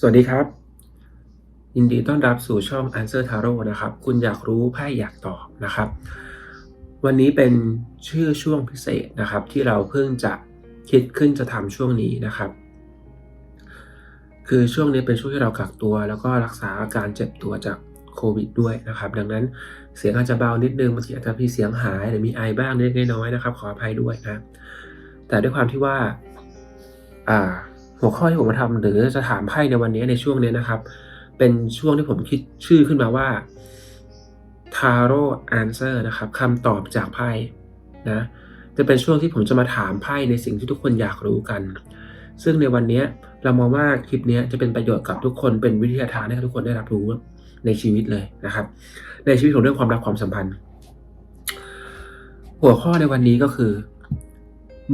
สวัสดีครับ ยินดีต้อนรับสู่ช่อง Answer Tarot นะครับ คุณอยากรู้ไพ่อยากตอบนะครับ วันนี้เป็นชื่อช่วงพิเศษนะครับ ที่เราเพิ่งจะคิดขึ้นจะทำช่วงนี้นะครับ คือช่วงนี้เป็นช่วงที่เรากักตัว แล้วก็รักษาอาการเจ็บตัวจากโควิดด้วยนะครับ ดังนั้นเสียงอาจจะเบานิดนึงบางทีอาจจะมีเสียงหายหรือมีไอบ้างเล็กน้อยนะครับ ขออภัยด้วยนะ แต่ด้วยความที่ว่า อ่า หัวข้อที่ผมมาทำหรือจะถามไพ่ในวันนี้ในช่วงนี้นะครับ เป็นช่วงที่ผมคิดชื่อขึ้นมาว่า Tarot Answer นะครับคำตอบจากไพ่นะจะเป็นช่วงที่ผมจะมาถามไพ่ในสิ่งที่ทุกคนอยากรู้กัน ซึ่งในวันนี้เรามองว่าคลิปนี้จะเป็นประโยชน์กับทุกคนเป็นวิทยาทานให้ทุกคนได้รับรู้ในชีวิตเลยนะครับ ในชีวิตของเรื่องความรักความสัมพันธ์ หัวข้อในวันนี้ก็คือ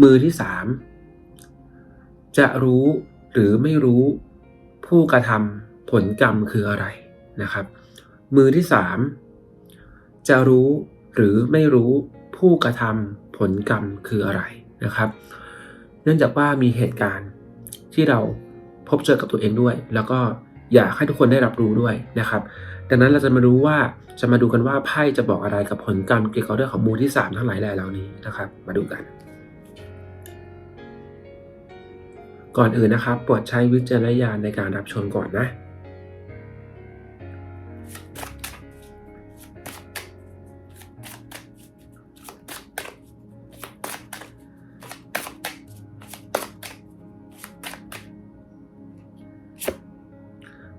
มือที่สาม จะรู้หรือไม่รู้ผู้กระทำผลกรรมคืออะไรนะครับ มือที่สามจะรู้หรือไม่รู้ผู้กระทำผลกรรมคืออะไรนะครับ เนื่องจากว่ามีเหตุการณ์ที่เราพบเจอกับตัวเองด้วย แล้วก็อยากให้ทุกคนได้รับรู้ด้วยนะครับ ดังนั้นเราจะมารู้ว่าจะมาดูกันว่าไพ่จะบอกอะไรกับผลกรรมเกี่ยวกับเรื่องของมือที่สามทั้งหลายแหล่เหล่านี้นะครับ มาดูกัน ก่อนอื่นนะครับโปรดใช้วิจารณญาณในการรับชมก่อนนะ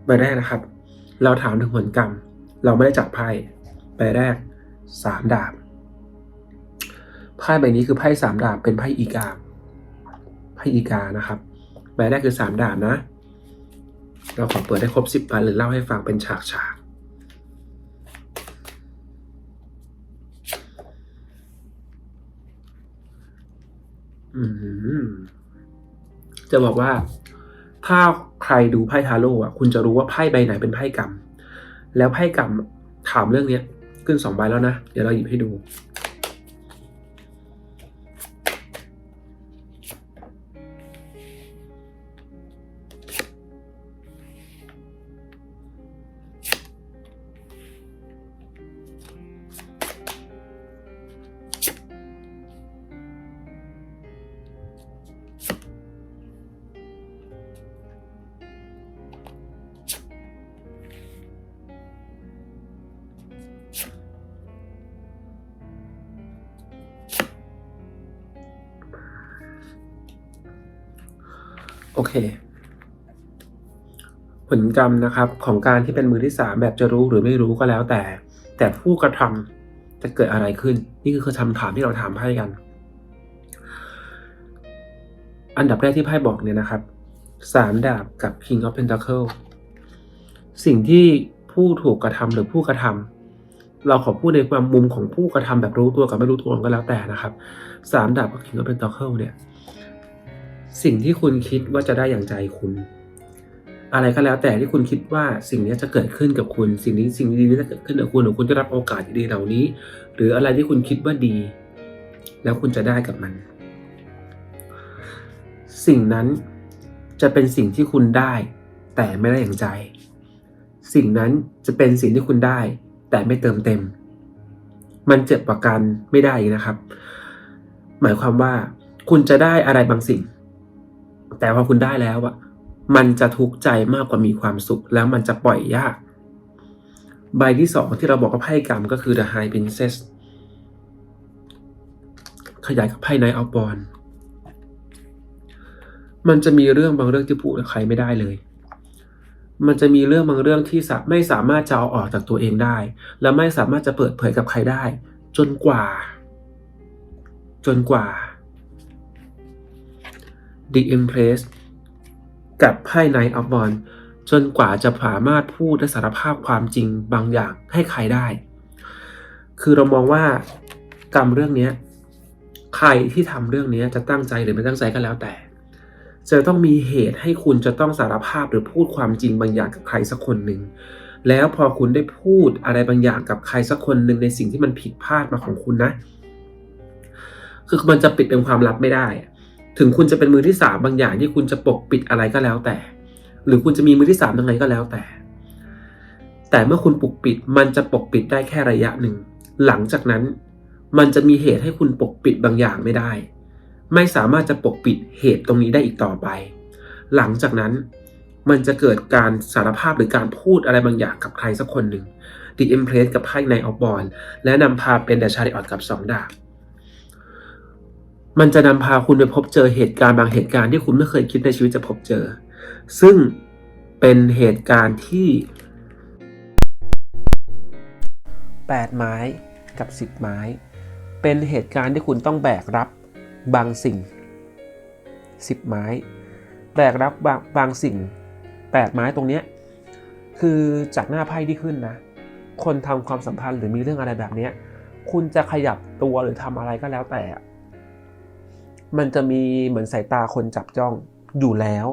ใบแรกนะครับ เราถามถึงผลกรรม เราไม่ได้จับไพ่ใบแรกสามดาบไพ่ใบนี้คือไพ่สามดาบเป็นไพ่อีกาไพ่อีกานะครับ ใบแรกคือสามดาบนะ เราขอเปิดให้ครบสิบใบหรือเล่าให้ฟังเป็นฉากฉากจะบอกว่า ถ้าใครดูไพ่ทาโร่อะคุณจะรู้ว่าไพ่ใบไหนเป็นไพ่กรรม แล้วไพ่กรรมถามเรื่องเนี้ย ขึ้นสองใบแล้วนะ เดี๋ยวเราหยิบให้ดู กรรมนะครับของการที่เป็นมือที่สามแบบจะรู้หรือไม่รู้ก็แล้วแต่ แต่ผู้กระทำจะเกิดอะไรขึ้น นี่คือคำถามที่เราถามไพ่กัน อันดับแรกที่ไพ่บอกเนี่ยนะครับสามดาบกับ King of Pentacle สิ่งที่ผู้ถูกกระทำหรือผู้กระทำเราขอพูดในความมุมของผู้กระทำแบบรู้ตัวกับไม่รู้ตัวก็แล้วแต่นะครับสามดาบกับ King of Pentacle เนี่ยสิ่งที่คุณคิดว่าจะได้อย่างใจคุณ อะไรก็แล้วแต่ที่คุณคิดว่าสิ่งนี้จะเกิดขึ้นกับคุณ สิ่งนี้สิ่งดีๆจะเกิดขึ้นกับคุณหรือคุณจะรับโอกาสดีๆเหล่านี้ หรืออะไรที่คุณคิดว่าดี แล้วคุณจะได้กับมัน สิ่งนั้นจะเป็นสิ่งที่คุณได้ แต่ไม่ได้อย่างใจ สิ่งนั้นจะเป็นสิ่งที่คุณได้ แต่ไม่เติมเต็ม มันเจ็บกว่ากันไม่ได้นะครับ หมายความว่าคุณจะได้อะไรบางสิ่ง แต่พอคุณได้แล้วอะ มันจะทุกข์ใจมากกว่ามีความสุข แล้วมันจะปล่อยยาก ใบที่สองที่เราบอกว่าไพ่กรรมก็คือ The High Princess ขยายกับไพ่ Knight of Wands มันจะมีเรื่องบางเรื่องที่พูดกับใครไม่ได้เลย มันจะมีเรื่องบางเรื่องที่ไม่สามารถจะเอาออกจากตัวเองได้ และไม่สามารถจะเปิดเผยกับใครได้ จนกว่า จนกว่า The Empress กับไพ่ Knight of Wands จนกว่าจะสามารถพูดและสารภาพความจริงบางอย่างให้ใครได้ คือเรามองว่ากรรมเรื่องนี้ใครที่ทำเรื่องนี้จะตั้งใจหรือไม่ตั้งใจก็แล้วแต่ จะต้องมีเหตุให้คุณจะต้องสารภาพหรือพูดความจริงบางอย่างกับใครสักคนหนึ่งแล้วพอคุณได้พูดอะไรบางอย่างกับใครสักคนหนึ่งในสิ่งที่มันผิดพลาดมาของคุณนะ คือมันจะปิดเป็นความลับไม่ได้ ถึงคุณจะเป็นมือที่สามบางอย่างที่คุณจะปกปิดอะไรก็แล้วแต่ หรือคุณจะมีมือที่สามยังไงก็แล้วแต่ แต่เมื่อคุณปกปิดมันจะปกปิดได้แค่ระยะหนึ่ง หลังจากนั้น มันจะมีเหตุให้คุณปกปิดบางอย่างไม่ได้ ไม่สามารถจะปกปิดเหตุตรงนี้ได้อีกต่อไป หลังจากนั้นมันจะเกิดการสารภาพหรือการพูดอะไรบางอย่างกับใครสักคนหนึ่งดิเอ็มเพลสกับไพ่ในออฟบอลและนำพาเป็นเดชาริออตกับสองดาบ มันจะนำพาคุณไปพบเจอเหตุการณ์บางเหตุการณ์ที่คุณไม่เคยคิดในชีวิตจะพบเจอ ซึ่งเป็นเหตุการณ์ที่ 8 ไม้กับ 10 ไม้ เป็นเหตุการณ์ที่คุณต้องแบกรับบางสิ่ง 10 ไม้ แบกรับบางบางสิ่ง 8 ไม้ตรงเนี้ยคือจากหน้าไพ่ที่ขึ้นนะ คนทำความสัมพันธ์หรือมีเรื่องอะไรแบบเนี้ยคุณจะขยับตัวหรือทำอะไรก็แล้วแต่ มันจะมีเหมือนสายตาคนจับจ้องอยู่แล้ว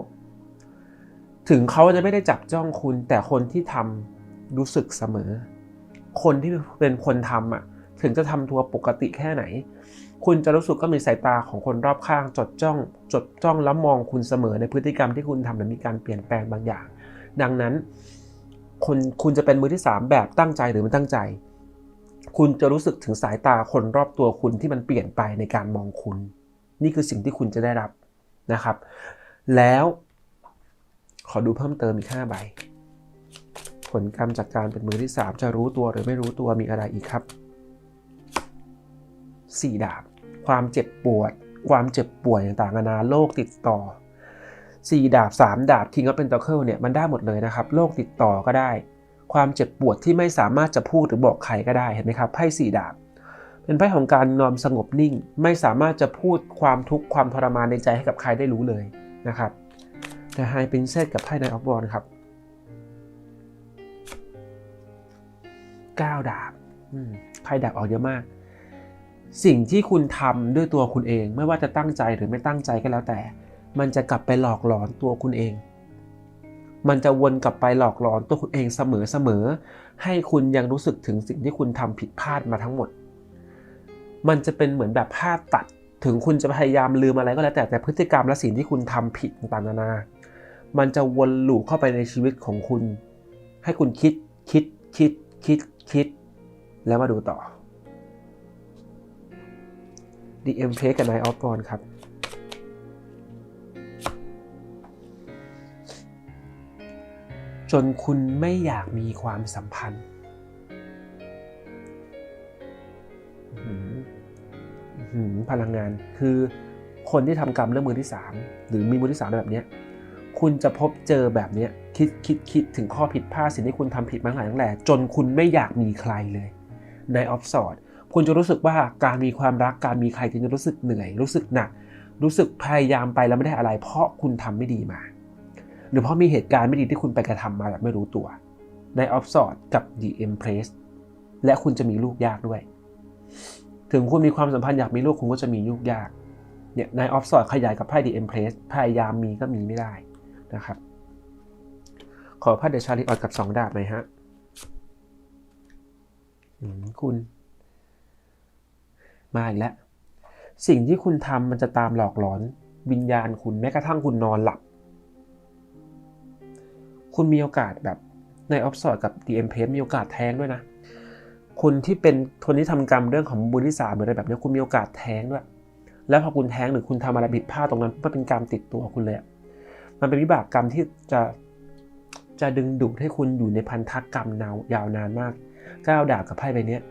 ถึงเขาจะไม่ได้จับจ้องคุณ แต่คนที่ทำรู้สึกเสมอ คนที่เป็นคนทำอะถึงจะทำตัวปกติแค่ไหน คุณจะรู้สึกก็มีสายตาของคนรอบข้างจดจ้อง จดจ้องแล้วมองคุณเสมอในพฤติกรรมที่คุณทำหรือมีการเปลี่ยนแปลงบางอย่าง ดังนั้นคนคุณจะเป็นมือที่ 3 แบบตั้งใจหรือไม่ตั้งใจ คุณจะรู้สึกถึงสายตาคนรอบตัวคุณที่มันเปลี่ยนไปในการมองคุณ นี่คือสิ่งที่คุณจะได้รับนะครับ แล้วขอดูเพิ่มเติมอีก5ใบ ผลกรรมจากการเป็นมือที่ 3 จะรู้ตัวหรือไม่รู้ตัวมีอะไรอีกครับ 4 ดาบ ความเจ็บปวด ความเจ็บป่วยต่างๆนานาโรคติดต่อ 4 ดาบ 3 ดาบ King of Pentacle เนี่ยมันได้หมดเลยนะครับโรคติดต่อก็ได้ ความเจ็บปวดที่ไม่สามารถจะพูดหรือบอกใครก็ได้เห็นไหมครับไพ่สี่ดาบ เป็นไพ่ของการนอมสงบนิ่ง ไม่สามารถจะพูดความทุกข์ความทรมานในใจให้กับใครได้รู้เลยนะครับแต่ไฮปรินเซสกับไพ่ในออฟบอลครับ9ดาบไพ่ดาบออกเยอะมาก สิ่งที่คุณทำด้วยตัวคุณเอง ไม่ว่าจะตั้งใจหรือไม่ตั้งใจก็แล้วแต่ มันจะกลับไปหลอกหลอนตัวคุณเอง มันจะวนกลับไปหลอกหลอนตัวคุณเองเสมอเสมอให้คุณยังรู้สึกถึงสิ่งที่คุณทำผิดพลาดมาทั้งหมด มันจะเป็นเหมือนแบบภาพตัด ถึงคุณจะพยายามลืมอะไรก็แล้วแต่แต่พฤติกรรมและสิ่งที่คุณทำผิดต่างๆนานา มันจะวนลูปเข้าไปในชีวิตของคุณ ให้คุณคิดคิดคิดคิดคิด แล้วมาดูต่อ The Empress กับ Night of w a n d ครับจนคุณไม่อยากมีความสัมพันธ์ พลังงานคือคนที่ทำกรรมเรื่องมือที่ 3 หรือมีมือที่3แบบนี้คุณจะพบเจอแบบนี้คิดคิดคิดถึงข้อผิดพลาดสิ่งที่คุณทำผิดมาหลายตั้งแต่จนคุณไม่อยากมีใครเลย ในออฟสอดคุณจะรู้สึกว่าการมีความรักการมีใครจะรู้สึกเหนื่อย รู้สึกหนัก รู้สึกพยายามไปแล้วไม่ได้อะไร เพราะคุณทำไม่ดีมา หรือเพราะมีเหตุการณ์ไม่ดีที่คุณไปกระทำมาแบบไม่รู้ตัว ในออฟสอดกับ The Empress และคุณจะมีลูกยากด้วย ถึงคุณมีความสัมพันธ์อยากมีลูกคุณก็จะมีลูกยาก เนี่ยในออฟสอดขยายกับไพ่ The Empress พยายามมีก็มีไม่ได้นะครับ ขอไพ่เดชาริออดกับสองดาบหน่อยฮะคุณมาอีกแล้ว สิ่งที่คุณทำมันจะตามหลอกหลอนวิญญาณคุณแม้กระทั่งคุณนอนหลับ คุณมีโอกาสแบบในออฟสอดกับ d m p มีโอกาสแท้งด้วยนะ คุณที่เป็นคนที่ทำกรรมเรื่องของบุญที่สามหรืออะไรแบบนี้คุณมีโอกาสแท้งด้วย แล้วพอคุณแท้งหรือคุณทำอะไรผิดพลาดตรงนั้นมันเป็นกรรมติดตัวคุณเลยมันเป็นวิบากกรรมที่จะจะดึงดูดให้คุณอยู่ในพันธกรรมนาวยาวนานมากก้าวดาบกับไพ่ใบเนี้ย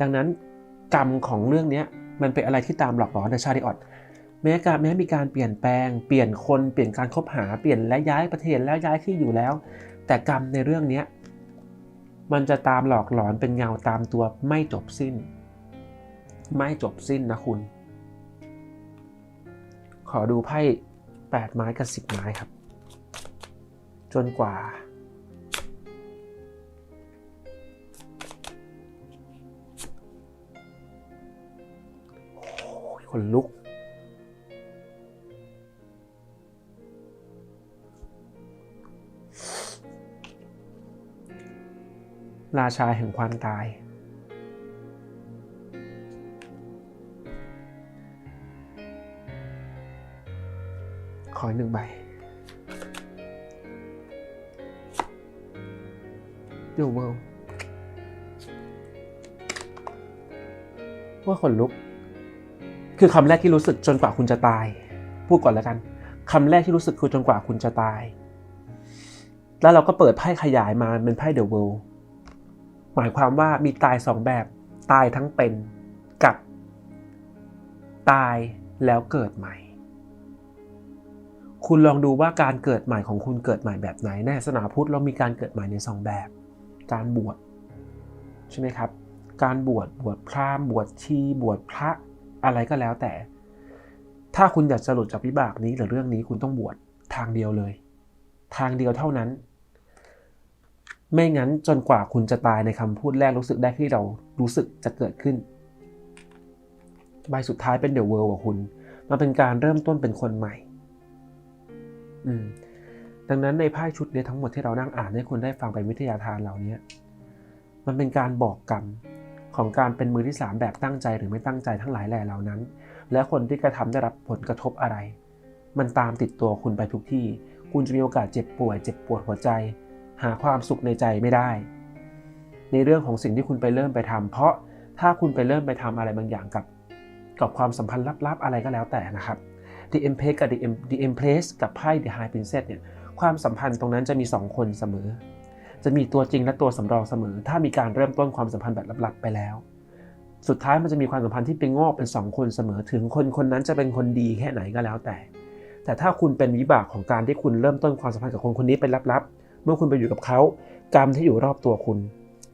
ดังนั้นกรรมของเรื่องนี้มันเป็นอะไรที่ตามหลอกหลอนในชาติออดแม้การแม้มีการเปลี่ยนแปลง เปลี่ยนคน เปลี่ยนการคบหา เปลี่ยนและย้ายประเทศแล้วย้ายที่อยู่แล้ว แต่กรรมในเรื่องนี้ มันจะตามหลอกหลอนเป็นเงาตามตัวไม่จบสิ้น ไม่จบสิ้นนะคุณ ขอดูไพ่8ไม้กับ 10 ไม้ครับ จนกว่า คนลุก ราชาแห่งความตาย ขอหนึ่งใบ The World ว่าขนลุก คือคำแรกที่รู้สึกจนกว่าคุณจะตาย พูดก่อนแล้วกันคำแรกที่รู้สึกคือจนกว่าคุณจะตาย แล้วเราก็เปิดไพ่ขยายมาเป็นไพ่ The World หมายความว่ามีตายสองแบบ ตายทั้งเป็นกับ ตายแล้วเกิดใหม่ คุณลองดูว่าการเกิดใหม่ของคุณเกิดใหม่แบบไหนในศาสนาพุทธเรามีการเกิดใหม่ในสองแบบ การบวชใช่ไหมครับ การบวชบวชพราหมณ์บวชชี บวชพระอะไรก็แล้วแต่ ถ้าคุณอยากจะหลุดจากวิบากนี้หรือเรื่องนี้คุณต้องบวชทางเดียวเลย ทางเดียวเท่านั้น ไม่งั้นจนกว่าคุณจะตายในคำพูดแรกรู้สึกได้ที่เรารู้สึกจะเกิดขึ้น ใบสุดท้ายเป็นเดอะเวิลด์ของคุณ มันเป็นการเริ่มต้นเป็นคนใหม่ อืม ดังนั้นในไพ่ชุดเนี้ทั้งหมดที่เรานั่งอ่านให้คุณได้ฟังเป็นวิทยาทานเหล่านี้มันเป็นการบอกกรรมของการเป็นมือที่สามแบบตั้งใจหรือไม่ตั้งใจทั้งหลายแหล่เหล่านั้น และคนที่กระทำได้รับผลกระทบอะไร มันตามติดตัวคุณไปทุกที่ คุณจะมีโอกาสเจ็บป่วย เจ็บปวดหัวใจ หาความสุขในใจไม่ได้ ในเรื่องของสิ่งที่คุณไปเริ่มไปทำเพราะถ้าคุณไปเริ่มไปทำอะไรบางอย่างกับกับความสัมพันธ์ลับๆอะไรก็แล้วแต่นะครับ The Empress กับ The Em The Empress กับไพ่ The High Princess เนี่ยความสัมพันธ์ตรงนั้นจะมี 2 คนเสมอ จะมีตัวจริงและตัวสำรองเสมอ ถ้ามีการเริ่มต้นความสัมพันธ์แบบลับๆไปแล้ว สุดท้ายมันจะมีความสัมพันธ์ที่เป็นงอกเป็น 2 คนเสมอ ถึงคนคนนั้นจะเป็นคนดีแค่ไหนก็แล้วแต่ แต่ถ้าคุณเป็นวิบากของการที่คุณเริ่มต้นความสัมพันธ์กับคนคนนี้เป็นลับๆ เมื่อคุณไปอยู่กับเขากรรมที่อยู่รอบตัวคุณ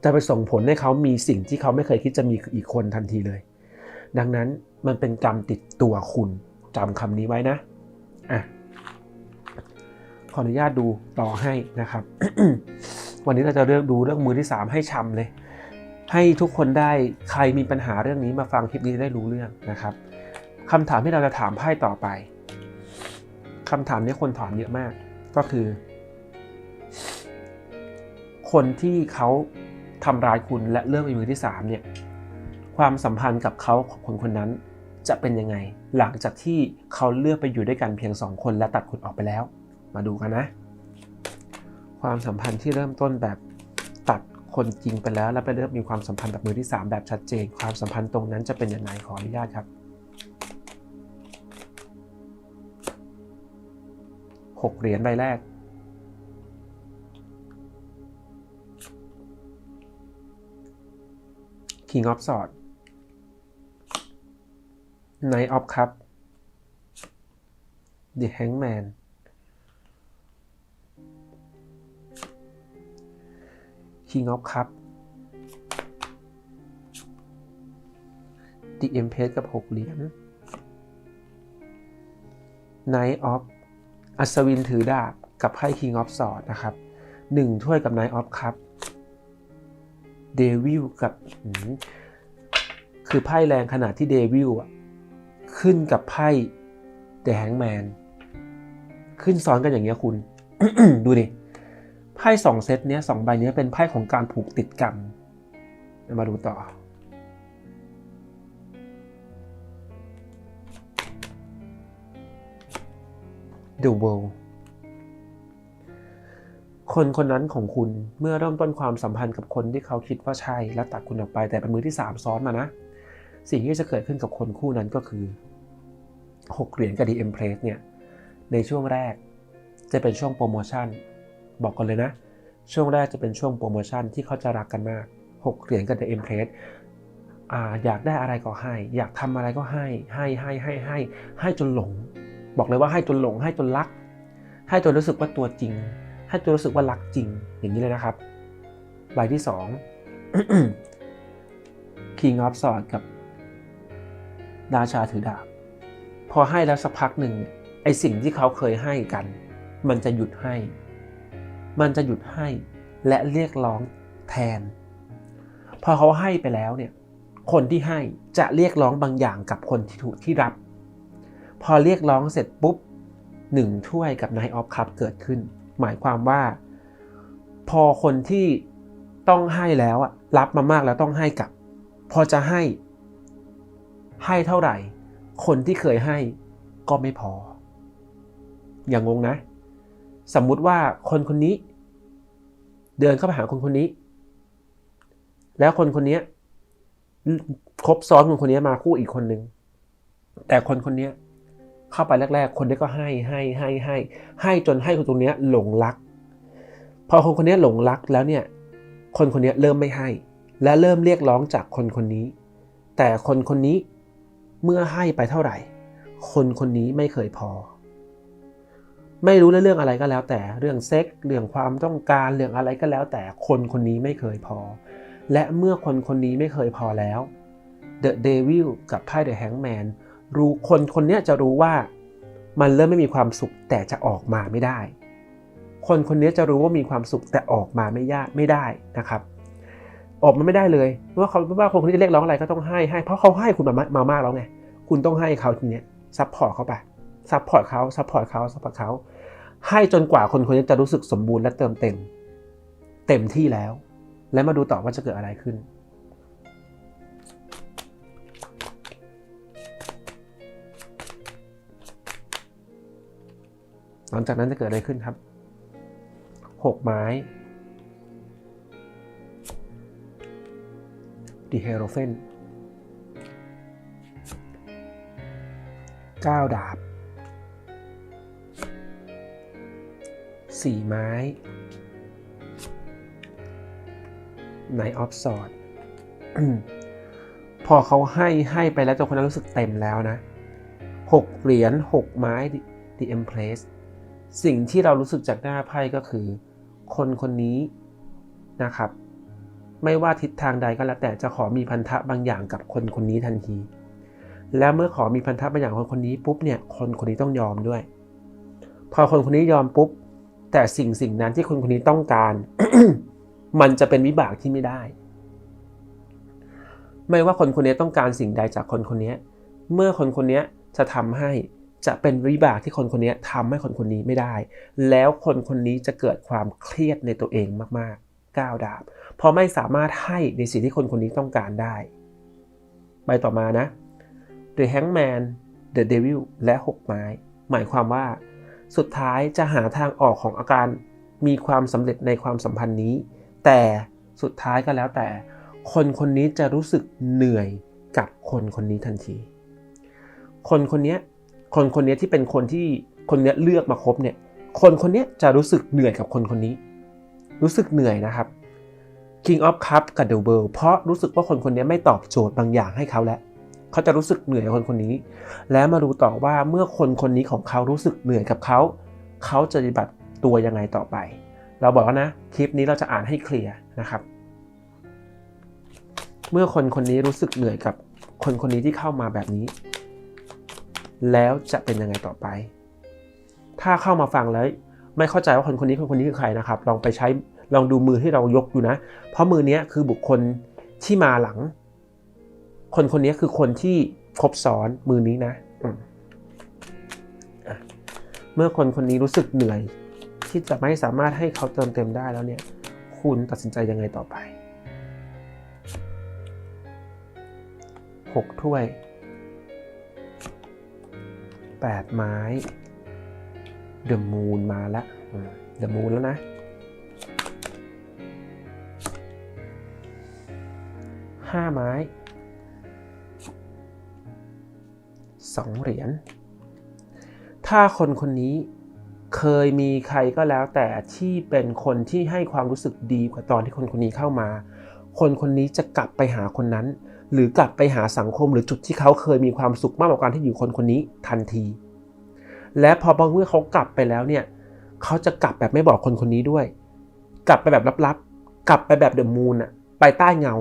จะไปส่งผลให้เขามีสิ่งที่เขาไม่เคยคิดจะมีอีกคนทันทีเลย ดังนั้นมันเป็นกรรมติดตัวคุณจำคำนี้ไว้นะอะขออนุญาตดูต่อให้นะครับ วันนี้เราจะเลือกดูเรื่องมือที่ 3 ให้ชำเลย ให้ทุกคนได้ใครมีปัญหาเรื่องนี้มาฟังคลิปนี้ได้รู้เรื่องนะครับคำถามที่เราจะถามไพ่ต่อไปคำถามนี้คนถามเยอะมาก ก็คือ คนที่เขาทำร้ายคุณและเริ่มมีมือที่3เนี่ยความสัมพันธ์กับเขาของคนคนนั้นจะเป็นยังไง หลังจากที่เขาเลือกไปอยู่ด้วยกันเพียงสองคนและตัดคุณออกไปแล้ว มาดูกันนะ ความสัมพันธ์ที่เริ่มต้นแบบตัดคนจริงไปแล้ว แล้วไปเริ่มมีความสัมพันธ์แบบมือที่ 3 แบบชัดเจน ความสัมพันธ์ตรงนั้นจะเป็นยังไงขออนุญาตครับหกเหรียญใบแรก King of Swords Knight of Cup The Hangman King of Cup The Empress กับ6เหรียญ Knight of อัศวินถือดาบกับไพ่ King of Swords นะครับ1ถ้วยกับ Knight of Cup เดวิลกับคือไพ่แรงขนาดที่เดวิลอะขึ้นกับไพ่เด e h งแมนขึ้นซ้อนกันอย่างเงี้ยคุณ ดูดิไพ่สองเซตเนี้ยสองใบเนี้ยเป็นไพ่ของการผูกติดกรรมมาดูต่อ The World คนคนนั้นของคุณเมื่อเริ่มต้นความสัมพันธ์กับคนที่เขาคิดว่าใช่และตัดคุณออกไปแต่เป็นมือที่ 3 ซ้อนมานะ สิ่งที่จะเกิดขึ้นกับคนคู่นั้นก็คือ 6 เหรียญกับ The Empress เนี่ยในช่วงแรกจะเป็นช่วงโปรโมชั่น บอกกันเลยนะ ช่วงแรกจะเป็นช่วงโปรโมชั่นที่เขาจะรักกันมาก 6 เหรียญกับ The Empress อ่าอยากได้อะไรก็ให้ อยากทำอะไรก็ให้ให้ให้ให้ให้ให้จนหลง บอกเลยว่าให้จนหลงให้จนรัก ให้จนรู้สึกว่าตัวจริง ให้จนรู้สึกว่ารักจริงอย่างนี้เลยนะครับ ใบที่ 2 King of Swords กับราชาถือดาบ พอให้แล้วสักพักหนึ่งไอสิ่งที่เขาเคยให้กัน มันจะหยุดให้ มันจะหยุดให้และเรียกร้องแทน พอเขาให้ไปแล้วเนี่ยคนที่ให้จะเรียกร้องบางอย่างกับคนที่ถูกที่รับ พอเรียกร้องเสร็จปุ๊บหนึ่งถ้วยกับ Knight of Cup เกิดขึ้น หมายความว่า พอคนที่ต้องให้แล้วอะรับมามากแล้วต้องให้กลับ พอจะให้ให้เท่าไหร่ คนที่เคยให้ก็ไม่พอ อย่างงงนะ สมมุติว่าคนคนนี้ เดินเข้าไปหาคนคนนี้ แล้วคนคนนี้คบซ้อนคนคนนี้มาคู่อีกคนนึง แต่คนคนนี้ เข้าไปแรก ๆ คนนี้ก็ให้ให้ให้ให้ ให้จนให้คนตรงเนี้ยหลงรัก พอคนคนนี้หลงรักแล้วเนี่ย คนคนนี้เริ่มไม่ให้ และเริ่มเรียกร้องจากคนคนนี้ แต่คนคนนี้เมื่อให้ไปเท่าไหร่ คนคนนี้ไม่เคยพอ ไม่รู้เรื่องอะไรก็แล้ว แต่เรื่องเซ็กเรื่องความต้องการเรื่องอะไรก็แล้ว แต่คนคนนี้ไม่เคยพอ และเมื่อคนคนนี้ไม่เคยพอแล้ว The Devil กับไพ่ The Hangman รู้คนคนนี้จะรู้ว่ามันเริ่มไม่มีความสุขแต่จะออกมาไม่ได้ คนคนนี้จะรู้ว่ามีความสุขแต่ออกมาไม่ยากไม่ได้นะครับ ออกมาไม่ได้เลยว่าเขาไม่ว่าคนคนนี้จะเรียกร้องอะไรก็ต้องให้ให้เพราะเขาให้คุณมามามามากแล้วไงคุณต้องให้เขาทีเนี้ยซัพพอร์ตเขาไปซัพพอร์ตเขาซัพพอร์ตเขาซัพพอร์ตเขาให้จนกว่าคนคนนี้จะรู้สึกสมบูรณ์และเติมเต็ม เต็มที่แล้ว และมาดูต่อว่าจะเกิดอะไรขึ้น หลังจากนั้นจะเกิดอะไรขึ้นครับหกไม้ดีเฮโรเฟนเก้าดาบสี่ไม้ไนออฟสอดพอเขาให้ให้ไปแล้วจนคนนั้นรู้สึกเต็มแล้วนะหกเหรียญหกไม้ The Empress สิ่งที่เรารู้สึกจากหน้าไพ่ก็คือ คนคนนี้นะครับ ไม่ว่าทิศทางใดก็แล้วแต่จะขอมีพันธะบางอย่างกับคนคนนี้ทันที แล้วเมื่อขอมีพันธะบางอย่างคนคนนี้ปุ๊บเนี่ยคนคนนี้ต้องยอมด้วย พอคนคนนี้ยอมปุ๊บ แต่สิ่งสิ่งนั้นที่คนคนนี้ต้องการ มันจะเป็นวิบากที่ไม่ได้ ไม่ว่าคนคนนี้ต้องการสิ่งใดจากคนคนนี้ เมื่อคนคนนี้จะทำให้ จะเป็นวิบากที่คนคนนี้ทำให้คนคนนี้ไม่ได้ แล้วคนคนนี้จะเกิดความเครียดในตัวเองมากๆก้าวดาบเพราะไม่สามารถให้ในสิ่งที่คนคนนี้ต้องการได้ไปต่อมานะ The Hangman The Devil และ 6 ไม้ หมายความว่า สุดท้ายจะหาทางออกของอาการมีความสำเร็จในความสัมพันธ์นี้ แต่สุดท้ายก็แล้วแต่ คนคนนี้จะรู้สึกเหนื่อยกับคนคนนี้ทันที คนคนนี้ คนคนนี้ที่เป็นคนที่คนนี้เลือกมาคบเนี่ย คนคนนี้จะรู้สึกเหนื่อยกับคนคนนี้ รู้สึกเหนื่อยนะครับ King of Cup กับ The World เพราะรู้สึกว่าคนคนนี้ไม่ตอบโจทย์บางอย่างให้เขาแล้วเขาจะรู้สึกเหนื่อยกับคนคนนี้ แล้วมาดูต่อว่าเมื่อคนคนนี้ของเขารู้สึกเหนื่อยกับเขา เขาจะปฏิบัติตัวยังไงต่อไป เราบอกแล้วนะ คลิปนี้เราจะอ่านให้เคลียร์นะครับ เมื่อคนคนนี้รู้สึกเหนื่อยกับคนคนนี้ที่เข้ามาแบบนี้ แล้วจะเป็นยังไงต่อไป ถ้าเข้ามาฟังแล้วไม่เข้าใจว่าคนคนนี้คนคนนี้คือใครนะครับ ลองไปใช้ลองดูมือที่เรายกอยู่นะ เพราะมือนี้คือบุคคลที่มาหลัง คนคนนี้คือคนที่ครบซ้อนมือนี้นะมอะเมื่อคนคนนี้รู้สึกเหนื่อย ที่จะไม่สามารถให้เขาเติมเต็มได้แล้วเนี่ย คุณตัดสินใจยังไงต่อไปหกถ้วย แปดไม้ เดอะมูนมาล้วเดอะมูนแล้วนะ ห้าไม้ สองเหรียญ ถ้าคนคนนี้เคยมีใครก็แล้วแต่ที่เป็นคนที่ให้ความรู้สึกดีกว่าตอนที่คนคนนี้เข้ามา คนคนนี้จะกลับไปหาคนนั้น หรือกลับไปหาสังคมหรือจุดที่เขาเคยมีความสุขมากกว่าการที่อยู่คนคนนี้ทันที และพอบางเมื่อเขากลับไปแล้วเนี่ยเขาจะกลับแบบไม่บอกคนคนนี้ด้วย กลับไปแบบลับๆ กลับไปแบบเดอะมูนอะไปใต้เงา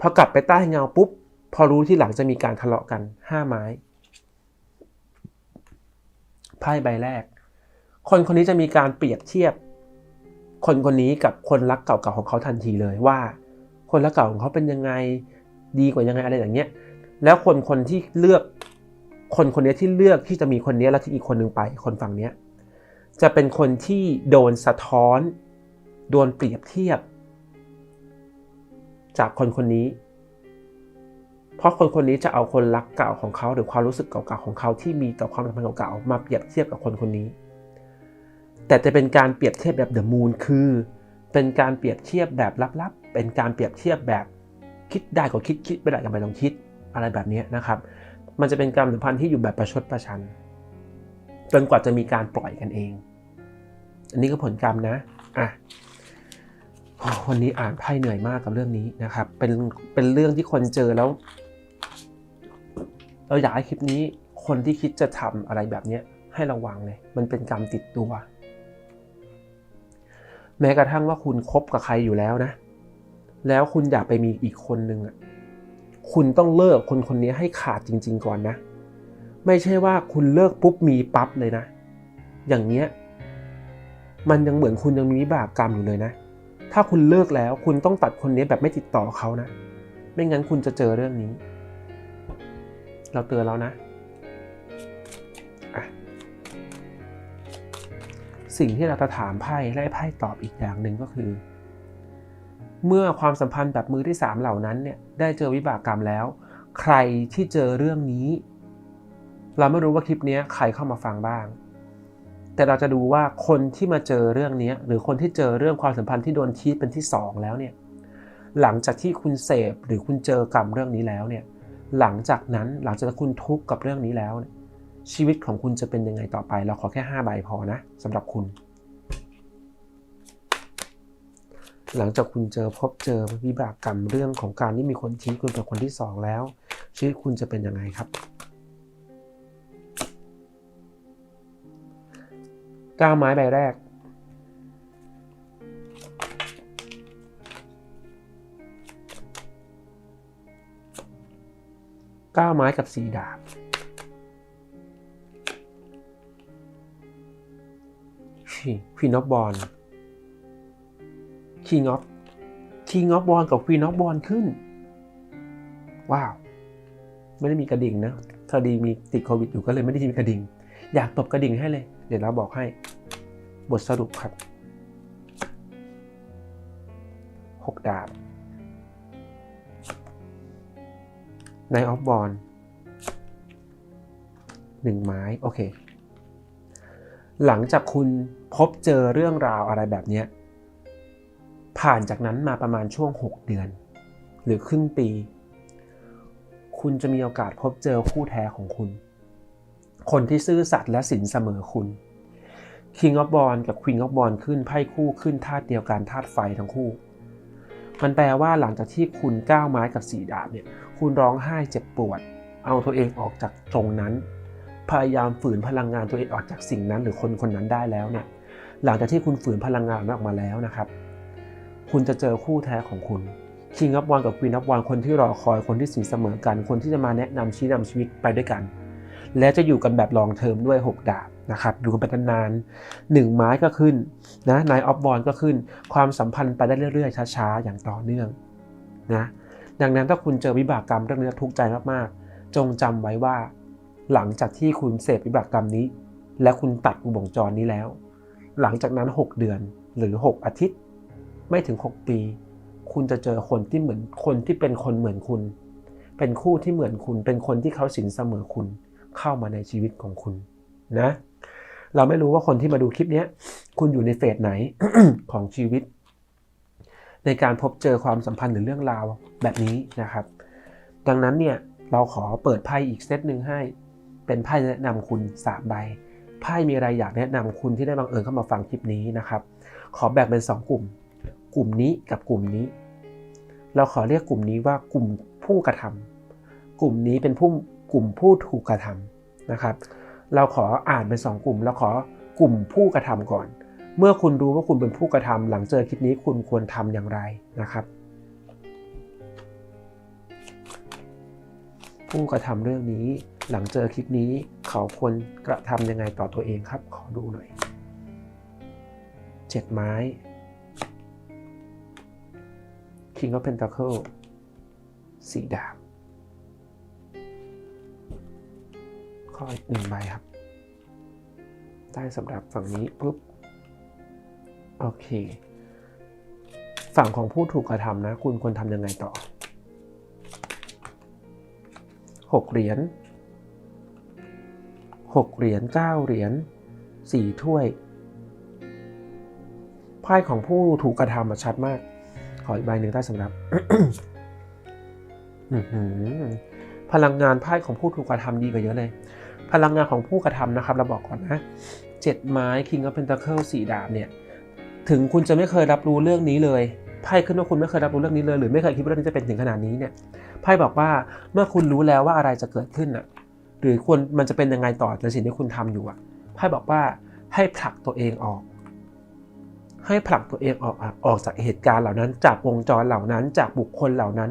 พอกลับไปใต้เงาปุ๊บ พอรู้ที่หลังจะมีการทะเลาะกันห้าไม้ไพ่ใบแรก คนคนนี้จะมีการเปรียบเทียบ คนคนนี้กับคนรักเก่าๆของเขาทันทีเลยว่า คนรักเก่าของเขาเป็นยังไง ดีกว่ายังไงอะไรอย่างเงี้ย แล้วคนคนที่เลือก คนคนนี้ที่เลือกที่จะมีคนนี้แล้วที่อีกคนหนึ่งไป คนฝั่งเนี้ยจะเป็นคนที่โดนสะท้อน โดนเปรียบเทียบ จากคนคนนี้ เพราะคนคนนี้จะเอาคนรักเก่าของเขาหรือความรู้สึกเก่าๆของเขาที่มีต่อความสัมพันธ์เก่าๆมาเปรียบเทียบกับคนคนนี้ แต่จะเป็นการเปรียบเทียบแบบเดอะมูนคือ เป็นการเปรียบเทียบแบบลับๆ เป็นการเปรียบเทียบแบบ คิดได้ก็คิดคิดไม่ได้ก็ไม่ต้องคิดอะไรแบบนี้นะครับ มันจะเป็นการสัมพันธ์ที่อยู่แบบประชดประชัน จนกว่าจะมีการปล่อยกันเอง อันนี้ก็ผลกรรมนะอะวันนี้อ่านไพ่เหนื่อยมากกับเรื่องนี้นะครับ เป็นเป็นเรื่องที่คนเจอแล้ว เราอยากให้คลิปนี้คนที่คิดจะทำอะไรแบบเนี้ยให้ระวังเลย มันเป็นกรรมติดตัว แม้กระทั่งว่าคุณคบกับใครอยู่แล้วนะ แล้วคุณอยากไปมีอีกคนนึงอะคุณต้องเลิกคนคนนี้ให้ขาดจริง ๆ ก่อนนะ ไม่ใช่ว่าคุณเลิกปุ๊บมีปั๊บเลยนะ อย่างเนี้ยมันยังเหมือนคุณยังมีวิบากกรรมอยู่เลยนะ ถ้าคุณเลิกแล้วคุณต้องตัดคนนี้แบบไม่ติดต่อเขานะ ไม่งั้นคุณจะเจอเรื่องนี้ เราเตือนแล้วนะะสิ่งที่เราจะถามไพ่และให้ไพ่ตอบอีกอย่างหนึ่งก็คือ เมื่อความสัมพันธ์แบบมือที่สามเหล่านั้นเนี่ยได้เจอวิบากกรรมแล้ว ใครที่เจอเรื่องนี้ เราไม่รู้ว่าคลิปนี้ใครเข้ามาฟังบ้าง แต่เราจะดูว่าคนที่มาเจอเรื่องนี้หรือคนที่เจอเรื่องความสัมพันธ์ที่โดนทีเป็นที่สองแล้วเนี่ยหลังจากที่คุณเสพหรือคุณเจอกรรมเรื่องนี้แล้วเนี่ยหลังจากนั้นหลังจากคุณทุกข์กับเรื่องนี้แล้ว ชีวิตของคุณจะเป็นยังไงต่อไป เราขอแค่ 5 ใบพอนะสำหรับคุณ หลังจากคุณเจอพบเจอวิบากกรรมเรื่องของการที่มีคนทิ้งคุณเป็นคนที่สองแล้ว ชีวิตคุณจะเป็นยังไงครับ ก้าวไม้ใบแรก ก้าวไม้กับสีดาบควีนอฟบอล King of King of Ball กับ Queen of Ball ขึ้น ว้าว ไม่ได้มีกระดิ่งนะพอดีมีติดโควิดอยู่ก็เลยไม่ได้มีกระดิ่ง อยากตบกระดิ่งให้เลย เดี๋ยวเราบอกให้ บทสรุปครับ 6 ดาบ n i g h t of Ball หนึ่งไม้ โอเค หลังจากคุณพบเจอเรื่องราวอะไรแบบนี้ ผ่านจากนั้นมาประมาณช่วง 6 เดือน หรือครึ่งปี คุณจะมีโอกาสพบเจอคู่แท้ของคุณ คนที่ซื่อสัตย์และสินเสมอคุณ King of b a l l กับ Queen of b a l l ขึ้นไพ่คู่ขึ้นธาตุเดียวกันธาตุไฟทั้งคู่ มันแปลว่าหลังจากที่คุณก้าวไม้กับสีดาบเนี่ยคุณร้องไห้เจ็บปวด เอาตัวเองออกจากตรงนั้น พยายามฝืนพลังงานตัวเองออกจากสิ่งนั้น หรือคนคนนั้นได้แล้วเนี่ยหลังจากที่คุณฝืนพลังงานนั้นออกมาแล้วนะครับ คุณจะเจอคู่แท้ของคุณ King of One กับ Queen of One คนที่รอคอยคนที่สินเสมอกัน คนที่จะมาแนะนำชี้นำชีวิตไปด้วยกัน และจะอยู่กันแบบลองเทอมด้วย 6 ดาบนะครับอยู่กันไปนานๆหนึ่งไม้ก็ขึ้นนะ Nine of One ก็ขึ้น ความสัมพันธ์ไปได้เรื่อยๆช้าๆอย่างต่อเนื่องนะดังนั้นถ้าคุณเจอวิบากกรรมเรื่องนี้ทุกข์ใจมากๆ จงจำไว้ว่า หลังจากที่คุณเสพวิบากกรรมนี้ และคุณตัดวงจรนี้แล้ว หลังจากนั้น 6 เดือนหรือ 6 อาทิตย์ ไม่ถึง 6 ปี คุณจะเจอคนที่เหมือนคนที่เป็นคนเหมือนคุณ เป็นคู่ที่เหมือนคุณ เป็นคนที่เขาสินเสมอคุณ เข้ามาในชีวิตของคุณนะ เราไม่รู้ว่าคนที่มาดูคลิปนี้คุณอยู่ในเฟสไหนของชีวิต ในการพบเจอความสัมพันธ์หรือเรื่องราวแบบนี้นะครับ ดังนั้นเนี่ยเราขอเปิดไพ่อีกเซตหนึ่งให้ เป็นไพ่แนะนำคุณสามใบไพ่มีอะไรอยากแนะนำคุณที่ได้บังเอิญเข้ามาฟังคลิปนี้นะครับ ขอแบ่งเป็น 2 กลุ่ม กลุ่มนี้กับกลุ่มนี้ เราขอเรียกกลุ่มนี้ว่ากลุ่มผู้กระทำกลุ่มนี้เป็นผู้กลุ่มผู้ถูกกระทำนะครับ เราขออ่านเป็น 2 กลุ่ม เราขอกลุ่มผู้กระทำก่อน เมื่อคุณรู้ว่าคุณเป็นผู้กระทำหลังเจอคลิปนี้คุณควรทำอย่างไรนะครับ ผู้กระทำเรื่องนี้หลังเจอคลิปนี้เขาควรกระทำยังไงต่อตัวเองครับ ขอดูหน่อยเจ็ดไม้ King of Pentacle สีดาบข้ออีกหนึ่งใบครับ ได้สำหรับฝั่งนี้ปุ๊บ โอเค ฝั่งของผู้ถูกกระทำนะ คุณควรทำยังไงต่อหกเหรียญหกเหรียญเก้าเหรียญสี่ถ้วยไพ่ของผู้ถูกกระทำมาชัดมาก ขออีกใบหนึ่งได้สำหรับพลังงานไพ่ของผู้ถูกกระทำดีกว่าเยอะเลย พลังงานของผู้กระทำนะครับ เราบอกก่อนนะเจ็ดไม้ King of Pentacle สี่ดาบเนี่ย ถึงคุณจะไม่เคยรับรู้เรื่องนี้เลยไพ่ขึ้นว่าคุณไม่เคยรับรู้เรื่องนี้เลย หรือไม่เคยคิดว่าเรื่องนี้จะเป็นถึงขนาดนี้เนี่ยไพ่บอกว่าเมื่อคุณรู้แล้วว่าอะไรจะเกิดขึ้นอะ หรือควรมันจะเป็นยังไงต่อในสิ่งที่คุณทำอยู่อะไพ่บอกว่าให้ผลักตัวเองออก ให้ผลักตัวเองออกออกจากเหตุการณ์เหล่านั้น จากวงจรเหล่านั้นจากบุคคลเหล่านั้น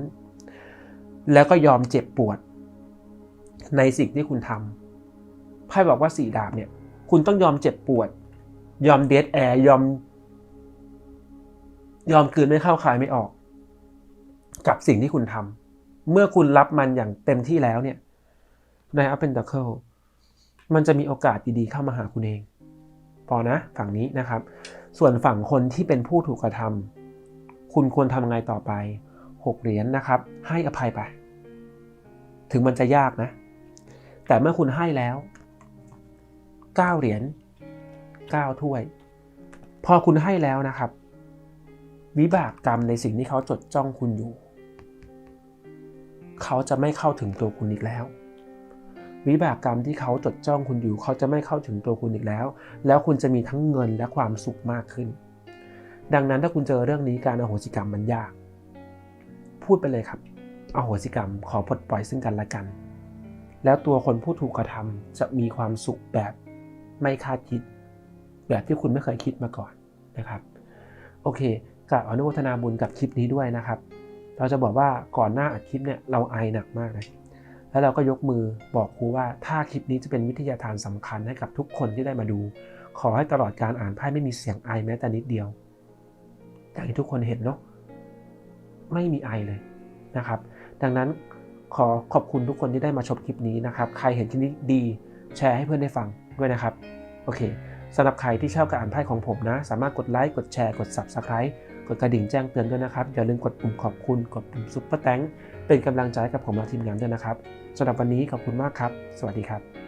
แล้วก็ยอมเจ็บปวด ในสิ่งที่คุณทำไพ่บอกว่าสี่ดาบเนี่ย คุณต้องยอมเจ็บปวด ยอมเดทแอร์ยอม ยอมกลืนไม่เข้าคายไม่ออก กับสิ่งที่คุณทำเมื่อคุณรับมันอย่างเต็มที่แล้วเนี่ยใน Up Pentacle มันจะมีโอกาสดีๆเข้ามาหาคุณเอง พอนะ ฝั่งนี้นะครับ ส่วนฝั่งคนที่เป็นผู้ถูกกระทำคุณควรทำไงต่อไปหกเหรียญนะครับ ให้อภัยไป ถึงมันจะยากนะ แต่เมื่อคุณให้แล้วเก้าเหรียญเก้าถ้วย พอคุณให้แล้วนะครับ วิบากกรรมในสิ่งที่เขาจดจ้องคุณอยู่ เขาจะไม่เข้าถึงตัวคุณอีกแล้ว วิบากกรรมที่เขาจดจ้องคุณอยู่ เขาจะไม่เข้าถึงตัวคุณอีกแล้ว แล้วคุณจะมีทั้งเงินและความสุขมากขึ้น ดังนั้นถ้าคุณเจอเรื่องนี้การอโหสิกรรมมันยาก พูดไปเลยครับ อโหสิกรรมขอปลดปล่อยซึ่งกันและกัน แล้วตัวคนผู้ถูกกระทำจะมีความสุขแบบไม่คาดคิด แบบที่คุณไม่เคยคิดมาก่อนนะครับ โอเคกราบอนุโมทนาบุญกับคลิปนี้ด้วยนะครับ เราจะบอกว่าก่อนหน้าอัดคลิปเนี่ยเราไอหนักมากเลย แล้วเราก็ยกมือบอกครูว่าถ้าคลิปนี้จะเป็นวิทยาทานสำคัญให้กับทุกคนที่ได้มาดู ขอให้ตลอดการอ่านไพ่ไม่มีเสียงไอแม้แต่นิดเดียว อย่างที่ทุกคนเห็นเนาะไม่มีไอเลยนะครับ ดังนั้นขอขอบคุณทุกคนที่ได้มาชมคลิปนี้นะครับ ใครเห็นคลิปนี้ดีแชร์ให้เพื่อนได้ฟังด้วยนะครับ โอเคสำหรับใครที่ชอบการอ่านไพ่ของผมนะ สามารถกดไลค์ กดแชร์ กด Subscribe กดกระดิ่งแจ้งเตือนด้วยนะครับ อย่าลืมกดปุ่มขอบคุณ กดปุ่มซุปเปอร์แตง เป็นกำลังใจกับผมและทีมงานด้วยนะครับสำหรับวันนี้ขอบคุณมากครับ สวัสดีครับ